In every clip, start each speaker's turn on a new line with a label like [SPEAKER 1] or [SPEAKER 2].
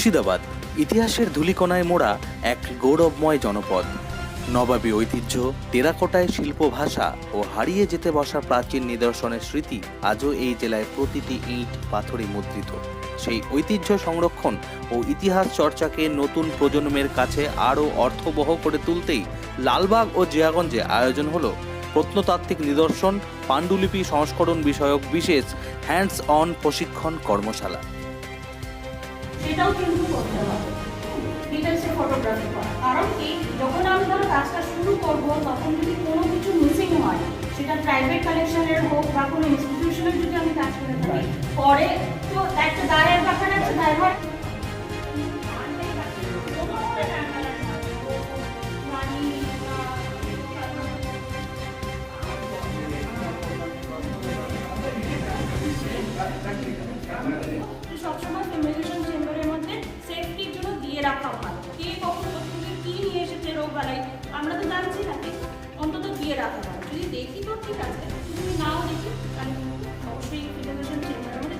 [SPEAKER 1] মুর্শিদাবাদ, ইতিহাসের ধূলিকণায় মোড়া এক গৌরবময় জনপদ। নবাবী ঐতিহ্য, টেরাকোটায় শিল্প ভাষা ও হারিয়ে যেতে বসা প্রাচীন নিদর্শনের স্মৃতি আজও এই জেলায় প্রতিটি ইট, পাথরে মুদ্রিত। সেই ঐতিহ্য সংরক্ষণ ও ইতিহাস চর্চাকে নতুন প্রজন্মের কাছে আরও অর্থবহ করে তুলতেই লালবাগ ও জিয়াগঞ্জে আয়োজন হলো প্রত্নতাত্ত্বিক নিদর্শন, পাণ্ডুলিপি সংস্করণ বিষয়ক বিশেষ হ্যান্ডস অন প্রশিক্ষণ কর্মশালা।
[SPEAKER 2] সেটাও কিন্তু করতে হবে। ডিটেলসে ফটোগ্রাফি করা। কারণ এই যখন আমি ধরো কাজটা শুরু করব, তখন যদি কোনো কিছু মিসিং হয়, সেটা প্রাইভেট কালেকশনের হোক বা কোনো ইনস্টিটিউশনের যদি আমি কাজ করে থাকি অন্তত রাখা হয়। যদি দেখি তো ঠিক আছে, যদি নাও দেখি, তাহলে অবশ্যই মধ্যে হবে।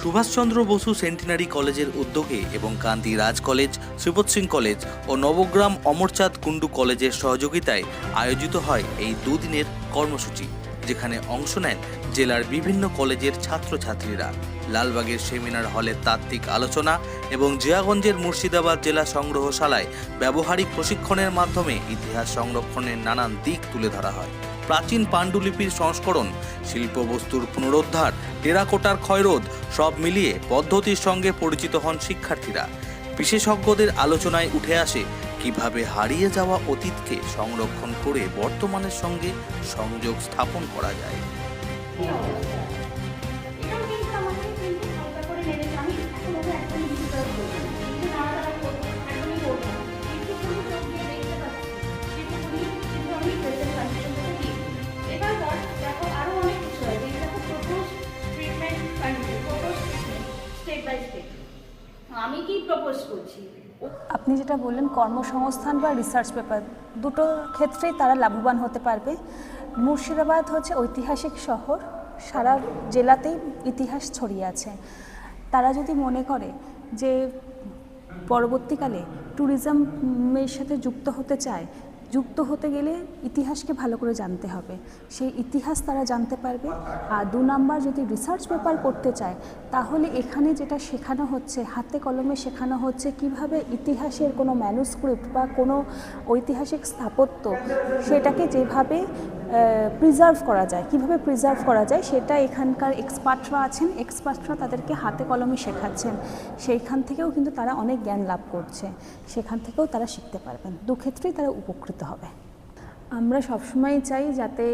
[SPEAKER 1] সুভাষচন্দ্র বসু সেন্টিনারি কলেজের উদ্যোগে এবং কান্তি রাজ কলেজ, শ্রীপদ সিং কলেজ ও নবগ্রাম অমরচাঁদ কুণ্ডু কলেজের সহযোগিতায় আয়োজিত হয় এই দুদিনের কর্মসূচি। যেখানে অংশ নেন জেলার বিভিন্ন কলেজের ছাত্রছাত্রীরা। লালবাগের সেমিনার হলে তাত্ত্বিক আলোচনা এবং জিয়াগঞ্জের মুর্শিদাবাদ জেলা সংগ্রহশালায় ব্যবহারিক প্রশিক্ষণের মাধ্যমে ইতিহাস সংরক্ষণের নানান দিক তুলে ধরা হয়। প্রাচীন পাণ্ডুলিপির সংস্করণ, শিল্পবস্তুর পুনরুদ্ধার, টেরাকোটার ক্ষয়রোধ, সব মিলিয়ে পদ্ধতির সঙ্গে পরিচিত হন শিক্ষার্থীরা। বিশেষজ্ঞদের আলোচনায় উঠে আসে কীভাবে হারিয়ে যাওয়া অতীতকে সংরক্ষণ করে বর্তমানের সঙ্গে সংযোগ স্থাপন করা যায়।
[SPEAKER 3] যেটা বললেন, কর্মসংস্থান বা রিসার্চ পেপার দুটো ক্ষেত্রেই তারা লাভবান হতে পারবে। মুর্শিদাবাদ হচ্ছে ঐতিহাসিক শহর, সারা জেলাতেই ইতিহাস ছড়িয়ে আছে। তারা যদি মনে করে যে পরবর্তীকালে ট্যুরিজমের সাথে যুক্ত হতে চায় যুক্ত হতে গেলে ইতিহাসকে ভালো করে জানতে হবে। সেই ইতিহাস তারা জানতে পারবে। আর দু নাম্বার যদি রিসার্চ পেপার করতে চায়, তাহলে এখানে যেটা শেখানো হচ্ছে, হাতে কলমে শেখানো হচ্ছে কীভাবে ইতিহাসের কোনো ম্যানুস্ক্রিপ্ট বা কোনো ঐতিহাসিক স্থাপত্য সেটাকে যেভাবে প্রিজার্ভ করা যায়। কীভাবে প্রিজার্ভ করা যায় সেটা এখানকার এক্সপার্টরা আছেন। এক্সপার্টরা তাদেরকে হাতে কলমে শেখাচ্ছেন। সেইখান থেকেও কিন্তু তারা অনেক জ্ঞান লাভ করছে। সেখান থেকেও তারা শিখতে পারবেন। দুক্ষেত্রেই তারা উপকৃত হবে। আমরা সবসময় চাই যাতে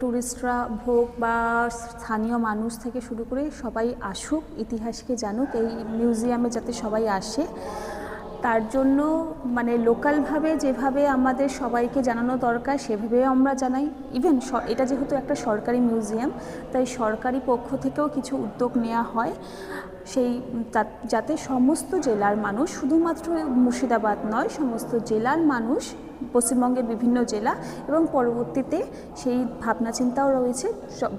[SPEAKER 3] ট্যুরিস্টরা হোক বা স্থানীয় মানুষ থেকে শুরু করে সবাই আসুক, ইতিহাসকে জানুক, এই মিউজিয়ামে যাতে সবাই আসে। তার জন্য মানে লোকালভাবে যেভাবে আমাদের সবাইকে জানানো দরকার সেভাবে আমরা জানাই। ইভেন এটা যেহেতু একটা সরকারি মিউজিয়াম তাই সরকারি পক্ষ থেকেও কিছু উদ্যোগ নেওয়া হয়। সেই যাতে সমস্ত জেলার মানুষ, শুধুমাত্র মুর্শিদাবাদ নয়, সমস্ত জেলার মানুষ পশ্চিমবঙ্গের বিভিন্ন জেলা এবং পরবর্তীতে সেই ভাবনা চিন্তাও রয়েছে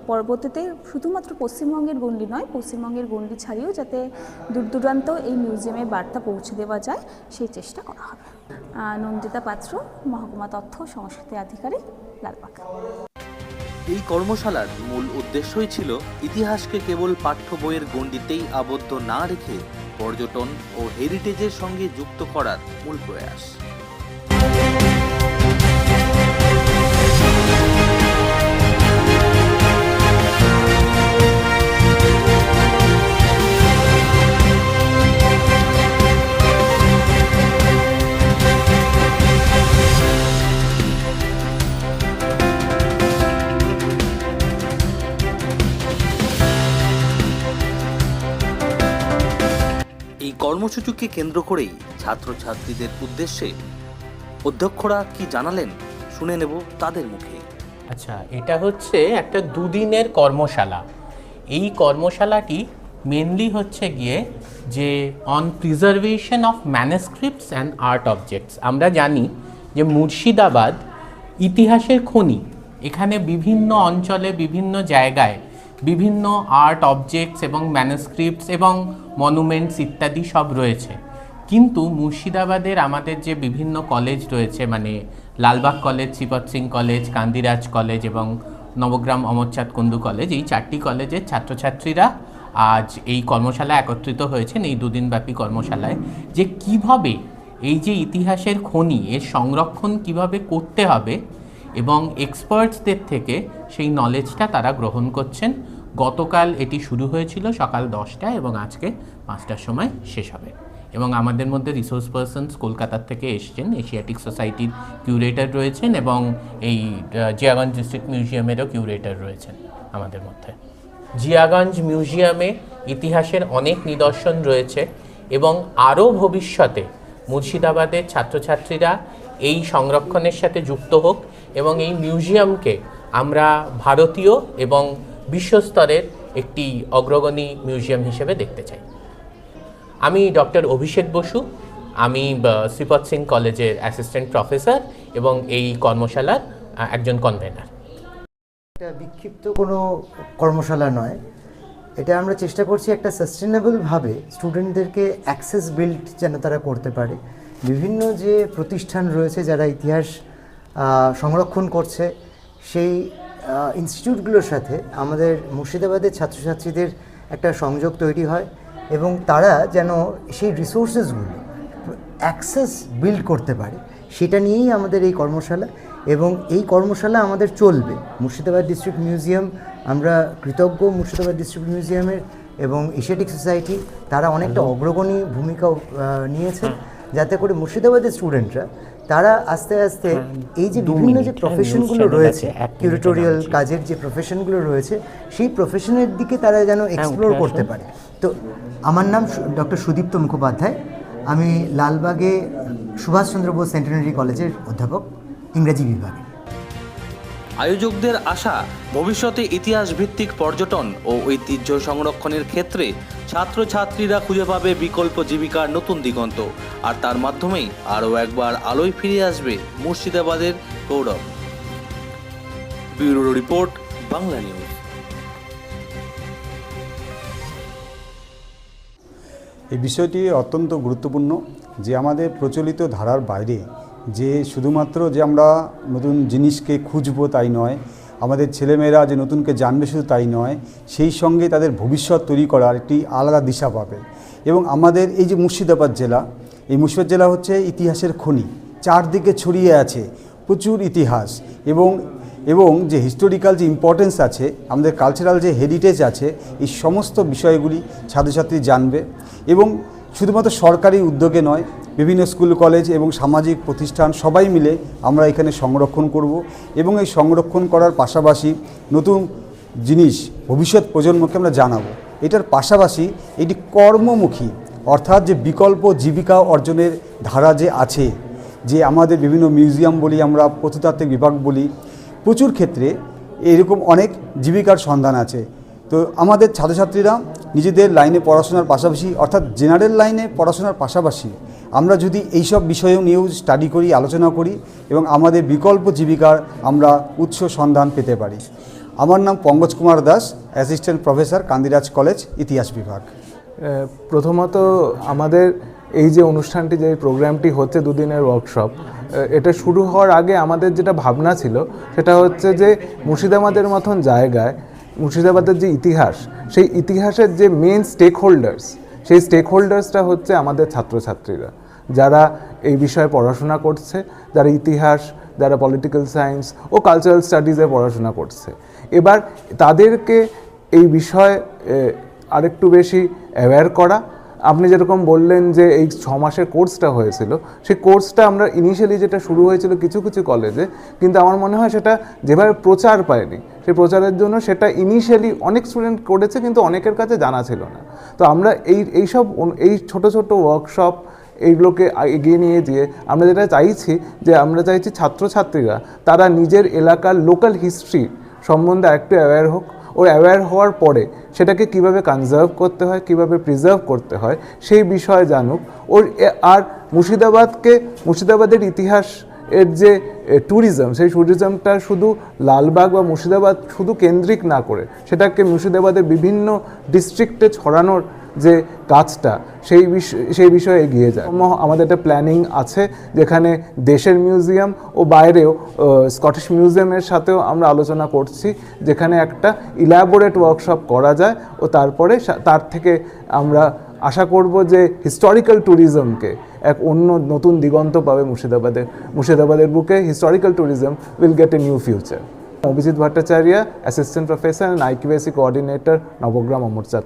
[SPEAKER 3] পরবর্তীতে শুধুমাত্র পশ্চিমবঙ্গের গণ্ডি নয়, পশ্চিমবঙ্গের গণ্ডি ছাড়িয়েও যাতে দূর দূরান্ত এই মিউজিয়ামের বার্তা পৌঁছে দেওয়া যায়, সেই চেষ্টা করা হবে। নন্দিতা পাত্র, মহকুমা তথ্য সংস্কৃতি আধিকারিক, লালবাগ।
[SPEAKER 1] এই কর্মশালার মূল উদ্দেশ্যই ছিল ইতিহাসকে কেবল পাঠ্য বইয়ের গণ্ডিতেই আবদ্ধ না রেখে পর্যটন ও হেরিটেজের সঙ্গে যুক্ত করার মূল প্রয়াস। এই কর্মসূচিকে কেন্দ্র করেই ছাত্রছাত্রীদের উদ্দেশ্যে অধ্যক্ষরা কি জানালেন, শুনে নেব তাদের মুখে।
[SPEAKER 4] আচ্ছা এটা হচ্ছে একটা দুদিনের কর্মশালা। এই কর্মশালাটি মেনলি হচ্ছে গিয়ে যে on preservation of manuscripts and art objects আমরা জানি যে মুর্শিদাবাদ ইতিহাসের খনি। এখানে বিভিন্ন অঞ্চলে, বিভিন্ন জায়গায় বিভিন্ন আর্ট অবজেক্টস এবং ম্যানুস্ক্রিপ্টস এবং মনুমেন্টস ইত্যাদি সব রয়েছে। কিন্তু মুর্শিদাবাদের আমাদের যে বিভিন্ন কলেজ রয়েছে মানে Lalbagh college Sripad Singh college Kandiraj college এবং নবগ্রাম অমরচাঁদ কুন্দু কলেজ এই চারটি কলেজের ছাত্রছাত্রীরা আজ এই কর্মশালায় একত্রিত হয়েছেন, এই দুদিনব্যাপী কর্মশালায়। যে কীভাবে এই যে ইতিহাসের খনি, এর সংরক্ষণ কীভাবে করতে হবে এবং এক্সপার্টসদের থেকে সেই নলেজটা তারা গ্রহণ করছেন। গতকাল এটি শুরু হয়েছিল সকাল দশটায় এবং আজকে পাঁচটার সময় শেষ হবে। এবং আমাদের মধ্যে রিসোর্স পার্সনস কলকাতার থেকে এসছেন এশিয়াটিক সোসাইটির কিউরেটর রয়েছেন এবং এই জিয়াগঞ্জ ডিস্ট্রিক্ট মিউজিয়ামেরও কিউরেটর রয়েছেন আমাদের মধ্যে। জিয়াগঞ্জ মিউজিয়ামে ইতিহাসের অনেক নিদর্শন রয়েছে এবং আরও ভবিষ্যতে মুর্শিদাবাদের ছাত্রছাত্রীরা এই সংরক্ষণের সাথে যুক্ত হোক এবং এই মিউজিয়ামকে আমরা ভারতীয় এবং বিশ্বস্তরের একটি অগ্রগণী মিউজিয়াম হিসেবে দেখতে চাই। আমি ডক্টর অভিষেক বসু, আমি শ্রীপদ সিং কলেজের অ্যাসিস্ট্যান্ট প্রফেসর এবং এই কর্মশালার একজন কনভেনার।
[SPEAKER 5] এটা বিক্ষিপ্ত কোনো কর্মশালা নয়। এটা আমরা চেষ্টা করছি একটা সাস্টেনেবলভাবে স্টুডেন্টদেরকে অ্যাক্সেস বিল্ড যেন তারা করতে পারে। বিভিন্ন যে প্রতিষ্ঠান রয়েছে যারা ইতিহাস সংরক্ষণ করছে, সেই ইনস্টিটিউটগুলোর সাথে আমাদের মুর্শিদাবাদের ছাত্রছাত্রীদের একটা সংযোগ তৈরি হয় এবং তারা যেন সেই রিসোর্সেসগুলো অ্যাক্সেস বিল্ড করতে পারে সেটা নিয়েই আমাদের এই কর্মশালা এবং এই কর্মশালা আমাদের চলবে। মুর্শিদাবাদ ডিস্ট্রিক্ট মিউজিয়াম আমরা কৃতজ্ঞ মুর্শিদাবাদ ডিস্ট্রিক্ট মিউজিয়ামের এবং এশিয়াটিক সোসাইটি তারা অনেকটা অগ্রগণী ভূমিকা নিয়েছে যাতে করে মুর্শিদাবাদের স্টুডেন্টরা তারা আস্তে আস্তে এই যে বিভিন্ন যে প্রফেশনগুলো রয়েছে কিউরেটোরিয়াল কাজের যে প্রফেশনগুলো রয়েছে সেই প্রফেশনের দিকে তারা যেন এক্সপ্লোর করতে পারে। তো আমার নাম ডক্টর সুদীপ্ত মুখোপাধ্যায়। আমি লালবাগে সুভাষচন্দ্র বোস সেন্টেনারি কলেজের অধ্যাপক ইংরাজি বিভাগে।
[SPEAKER 1] আয়োজকদের আশা, ভবিষ্যতে ইতিহাস ভিত্তিক পর্যটন ও ঐতিহ্য সংরক্ষণের ক্ষেত্রে ছাত্রছাত্রীরা খুঁজে পাবে বিকল্প জীবিকার নতুন দিগন্ত। আর তার মাধ্যমেই আরও একবার আলোয় ফিরে আসবে মুর্শিদাবাদের গৌরব। Bureau report, Bangla news.
[SPEAKER 6] এই বিষয়টি অত্যন্ত গুরুত্বপূর্ণ যে আমাদের প্রচলিত ধারার বাইরে যে শুধুমাত্র যে আমরা নতুন জিনিসকে খুঁজবো তাই নয়, আমাদের ছেলেমেয়েরা যে নতুনকে জানবে শুধু তাই নয়, সেই সঙ্গে তাদের ভবিষ্যৎ তৈরি করার একটি আলাদা দিশা পাবে। এবং আমাদের এই যে মুর্শিদাবাদ জেলা, এই মুর্শিদাবাদ জেলা হচ্ছে ইতিহাসের খনি, চারদিকে ছড়িয়ে আছে প্রচুর ইতিহাস। এবং এবং যে হিস্টোরিক্যাল যে ইম্পর্টেন্স আছে, আমাদের কালচারাল যে হেরিটেজ আছে, এই সমস্ত বিষয়গুলি ছাত্রছাত্রী জানবে। এবং শুধুমাত্র সরকারি উদ্যোগে নয়, বিভিন্ন স্কুল, কলেজ এবং সামাজিক প্রতিষ্ঠান সবাই মিলে আমরা এখানে সংরক্ষণ করব এবং এই সংরক্ষণ করার পাশাপাশি নতুন জিনিস ভবিষ্যৎ প্রজন্মকে আমরা জানাব। এটার পাশাপাশি এটি কর্মমুখী, অর্থাৎ যে বিকল্প জীবিকা অর্জনের ধারা যে আছে, যে আমাদের বিভিন্ন মিউজিয়াম বলি, আমরা প্রত্নতাত্ত্বিক বিভাগ বলি, প্রচুর ক্ষেত্রে এরকম অনেক জীবিকার সন্ধান আছে। তো আমাদের ছাত্রছাত্রীরা নিজেদের লাইনে পড়াশোনার পাশাপাশি, অর্থাৎ জেনারেল লাইনে পড়াশোনার পাশাপাশি আমরা যদি এইসব বিষয়েও নিয়েও স্টাডি করি, আলোচনা করি এবং আমাদের বিকল্প জীবিকার আমরা উৎস সন্ধান পেতে পারি। আমার নাম Pankaj Kumar Das assistant professor Kandiraj college ইতিহাস বিভাগ।
[SPEAKER 7] প্রথমত আমাদের এই যে অনুষ্ঠানটি, যে প্রোগ্রামটি হচ্ছে দুদিনের ওয়ার্কশপ এটা শুরু হওয়ার আগে আমাদের যেটা ভাবনা ছিল, সেটা হচ্ছে যে মুর্শিদাবাদের মতন জায়গায় মুর্শিদাবাদের যে ইতিহাস, সেই ইতিহাসের যে মেন স্টেক হোল্ডার্স সেই স্টেক হোল্ডার্সটা হচ্ছে আমাদের ছাত্রছাত্রীরা। যারা এই বিষয়ে পড়াশোনা করছে, যারা ইতিহাস, যারা পলিটিক্যাল সায়েন্স ও কালচারাল স্টাডিজে পড়াশোনা করছে। এবার তাদেরকে এই বিষয়ে আরেকটু বেশি অ্যাওয়্যার করা আপনি যেরকম বললেন যে এই ছ মাসের কোর্সটা হয়েছিল, সেই কোর্সটা আমরা ইনিশিয়ালি যেটা শুরু হয়েছিল কিছু কিছু কলেজে কিন্তু আমার মনে হয় সেটা যেভাবে প্রচার পায়নি, সেই প্রচারের জন্য সেটা ইনিশিয়ালি অনেক স্টুডেন্ট করেছে কিন্তু অনেকের কাছে জানা ছিল না। তো আমরা এই এইসব এই ছোট ছোট ওয়ার্কশপ এইগুলোকে এগিয়ে নিয়ে গিয়ে আমরা যেটা চাইছি যে আমরা চাইছি ছাত্রছাত্রীরা তারা নিজের এলাকার লোকাল হিস্ট্রি সম্বন্ধে একটু অ্যাওয়্যার হোক ওর অ্যাওয়্যার হওয়ার পরে সেটাকে কীভাবে কনজার্ভ করতে হয়, কীভাবে প্রিজার্ভ করতে হয়, সেই বিষয়ে জানুক। ওর আর মুর্শিদাবাদকে, মুর্শিদাবাদের ইতিহাস এর যে ট্যুরিজম সেই ট্যুরিজমটা শুধু লালবাগ বা মুর্শিদাবাদ শুধু কেন্দ্রিক না করে, সেটাকে মুর্শিদাবাদের বিভিন্ন ডিস্ট্রিক্টে ছড়ানোর যে কাজটা, সেই সেই বিষয়ে এগিয়ে যায়। আমাদের একটা প্ল্যানিং আছে যেখানে দেশের মিউজিয়াম ও বাইরেও স্কটিশ মিউজিয়ামের সাথেও আমরা আলোচনা করছি, যেখানে একটা ইলাবোরেট ওয়ার্কশপ করা যায় ও তারপরে তার থেকে আমরা আশা করব যে হিস্টোরিক্যাল ট্যুরিজমকে এক অন্য নতুন দিগন্ত পাবে মুর্শিদাবাদের মুর্শিদাবাদের বুকে historical tourism will get a new future Abhijit Bhattacharya assistant professor and IQAC coordinator Nabagram Amarchand.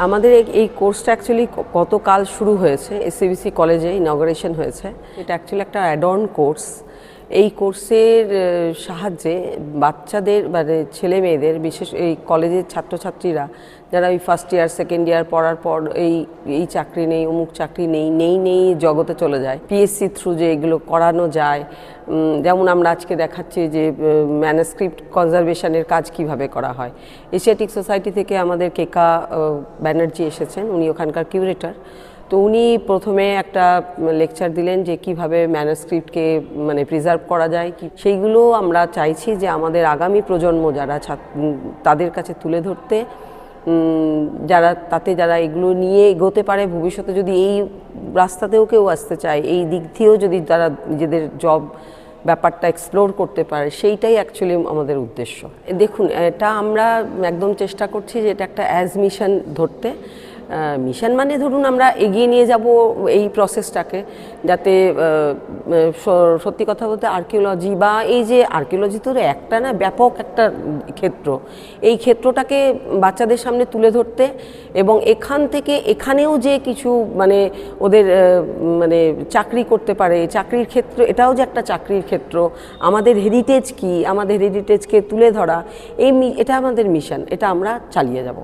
[SPEAKER 8] আমাদের এই- কোর্সটা অ্যাকচুয়ালি গতকাল শুরু হয়েছে এসসিবিসি কলেজে ইনগরেশন হয়েছে। এটা অ্যাকচুয়ালি একটা অ্যাডর্ন কোর্স এই কোর্সের সাহায্যে বাচ্চাদের মানে ছেলে মেয়েদের, বিশেষ এই কলেজের ছাত্রছাত্রীরা যারা ওই ফার্স্ট ইয়ার সেকেন্ড ইয়ার পড়ার পর এই এই চাকরি নেই, অমুক চাকরি নেই নেই নেই জগতে চলে যায়। পিএসসি থ্রু যে এগুলো করানো যায় যেমন আমরা আজকে দেখাচ্ছি যে ম্যানাস্ক্রিপ্ট কনজারভেশনের কাজ কীভাবে করা হয়। এশিয়াটিক সোসাইটি থেকে আমাদের কেকা ব্যানার্জি এসেছেন, উনি ওখানকার কিউরেটর তো উনি প্রথমে একটা লেকচার দিলেন যে কীভাবে ম্যানাস্ক্রিপ্টকে মানে প্রিজার্ভ করা যায়। কি, সেইগুলো আমরা চাইছি যে আমাদের আগামী প্রজন্ম যারা তাদের কাছে তুলে ধরতে। যারা, তাতে যারা এগুলো নিয়ে এগোতে পারে, ভবিষ্যতে যদি এই রাস্তাতেও কেউ আসতে চায়, এই দিক দিয়েও যদি তারা নিজেদের জব ব্যাপারটা এক্সপ্লোর করতে পারে, সেইটাই অ্যাকচুয়ালি আমাদের উদ্দেশ্য। দেখুন, এটা আমরা একদম চেষ্টা করছি যে এটা একটা অ্যাজ মিশন ধরতে। মিশন মানে ধরুন আমরা এগিয়ে নিয়ে যাব এই প্রসেসটাকে যাতে সত্যি কথা বলতে আর্কিওলজি বা এই যে আর্কিওলজি তো একটা না ব্যাপক একটা ক্ষেত্র। এই ক্ষেত্রটাকে বাচ্চাদের সামনে তুলে ধরতে এবং এখান থেকে এখানেও যে কিছু মানে ওদের মানে চাকরি করতে পারে, চাকরির ক্ষেত্র, এটাও যে একটা চাকরির ক্ষেত্র। আমাদের হেরিটেজ কি? আমাদের হেরিটেজকে তুলে ধরা, এই এটা আমাদের মিশন এটা আমরা চালিয়ে যাব।